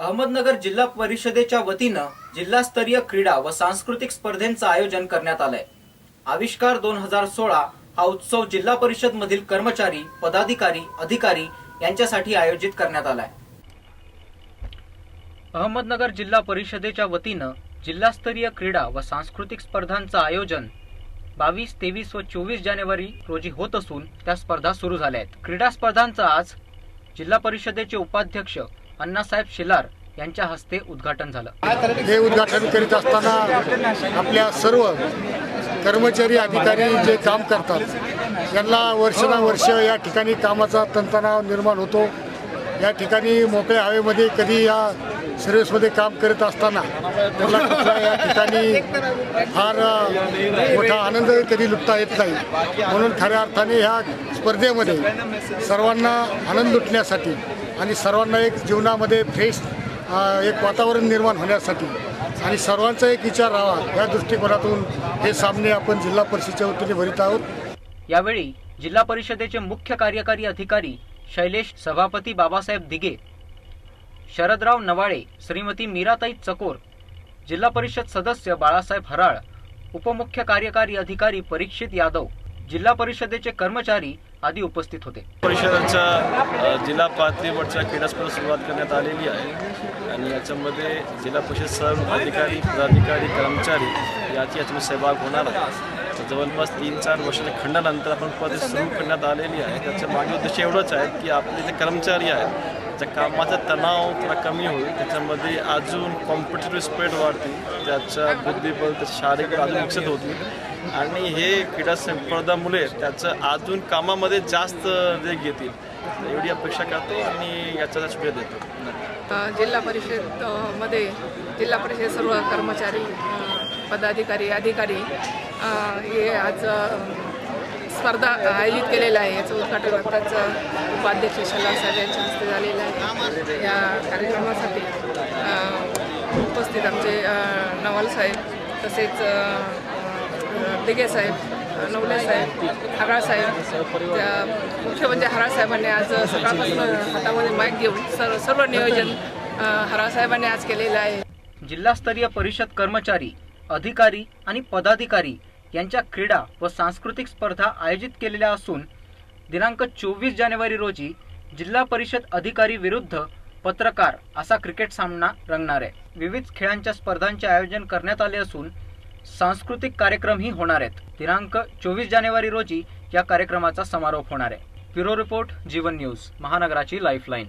अहमदनगर जिल्हा परिषदेच्या वतीनं जिल्हास्तरीय क्रीडा व सांस्कृतिक स्पर्धेचं आयोजन करण्यात आलंय. आविष्कार दोन हजार सोळा हा उत्सव जिल्हा परिषद मधील कर्मचारी पदाधिकारी अधिकारी यांच्यासाठी आयोजित करण्यात आलाय. अहमदनगर जिल्हा परिषदेच्या वतीनं जिल्हास्तरीय क्रीडा व सांस्कृतिक स्पर्धांचं आयोजन बावीस तेवीस व चोवीस जानेवारी रोजी होत असून त्या स्पर्धा सुरू झाल्या आहेत. क्रीडा स्पर्धांचा आज जिल्हा परिषदेचे उपाध्यक्ष अण्णासाहेब शिलार यांच्या हस्ते उद्घाटन झालं. हे उद्घाटन करीत असताना आपल्या सर्व कर्मचारी अधिकारी जे काम करतात यांना वर्षानुवर्ष या ठिकाणी कामाचा तणतणाव निर्माण होतो. या ठिकाणी मोकळ्या हवेमध्ये कधी या सर्व्हिसमध्ये काम करत असताना त्यांना कुठला या ठिकाणी फार मोठा आनंद कधी लुटता येत नाही. म्हणून खऱ्या अर्थाने ह्या स्पर्धेमध्ये सर्वांना आनंद लुटण्यासाठी आणि सर्वांना एक जीवनामध्ये फ्रेश एक वातावरण निर्माण होण्यासाठी. आणि सर्वांचा एक विचार राहावा या दृष्टिकोनातून हे सामने आपण जिल्हा परिषदेच्या वतीने भरित आहोत. यावेळी जिल्हा परिषदेचे मुख्य कार्यकारी अधिकारी शैलेश सभापती बाबासाहेब दिगे शरदराव नवाळे श्रीमती मीराताई चकोर जिल्हा परिषद सदस्य बाळासाहेब हराळ उपमुख्य कार्यकारी अधिकारी परीक्षित यादव जिल्हा परिषदेचे कर्मचारी आदी उपस्थित होते. परिषदेच्या जिल्हा पातळीवरच्या क्रीडास्पर्धा सुरुवात करण्यात आलेली आहे. आणि याच्यामध्ये जिल्हा परिषद सर्व अधिकारी पदाधिकारी कर्मचारी याची याच्यामध्ये सहभाग होणार आहे. जवळपास तीन चार वर्षाच्या खंडानंतर आपण पद सुरू करण्यात आलेली आहे. त्याच्यामागे उद्देश एवढंच आहे की आपले जे कर्मचारी आहेत त्या कामाचा तणाव थोडा कमी होईल त्याच्यामध्ये अजून कॉम्पिटेटिव्ह स्पिरिट वाढतील त्याच्या बुद्धिबळ त्याच्या शारीरिक अजून विकसित होतील. आणि हे क्रीडा स्पर्धामुळे त्याचं अजून कामामध्ये जास्त जे घेतील एवढी अपेक्षा करतो आणि याचा शुभेच्छा देतो. जिल्हा परिषदमध्ये जिल्हा परिषद सर्व कर्मचारी पदाधिकारी अधिकारी हे आज स्पर्धा आयोजित केलेलं आहे. याचं उद्घाटन आत्ताच उपाध्यक्ष शला साहेब यांच्या हस्ते झालेलं आहे. या कार्यक्रमासाठी उपस्थित आमचे नवाल साहेब तसेच अ, साहेब नवले साहेब हराळ साहेब त्या मुख्य म्हणजे हराळ साहेबांनी आज सकाळपासून हातामध्ये माईक घेऊन सर्व सर्व नियोजन अ, साहेबांनी आज केलेलं आहे. जिल्हास्तरीय परिषद कर्मचारी अधिकारी आणि पदाधिकारी यांच्या क्रीडा व सांस्कृतिक स्पर्धा आयोजित केलेल्या असून दिनांक चोवीस जानेवारी रोजी जिल्हा परिषद अधिकारी विरुद्ध पत्रकार असा क्रिकेट सामना रंगणार आहे. विविध खेळांच्या स्पर्धांचे आयोजन करण्यात आले असून सांस्कृतिक कार्यक्रमही होणार आहेत. दिनांक चोवीस जानेवारी रोजी या कार्यक्रमाचा समारोप होणार आहे. ब्युरो रिपोर्ट जीवन न्यूज महानगराची लाईफलाईन.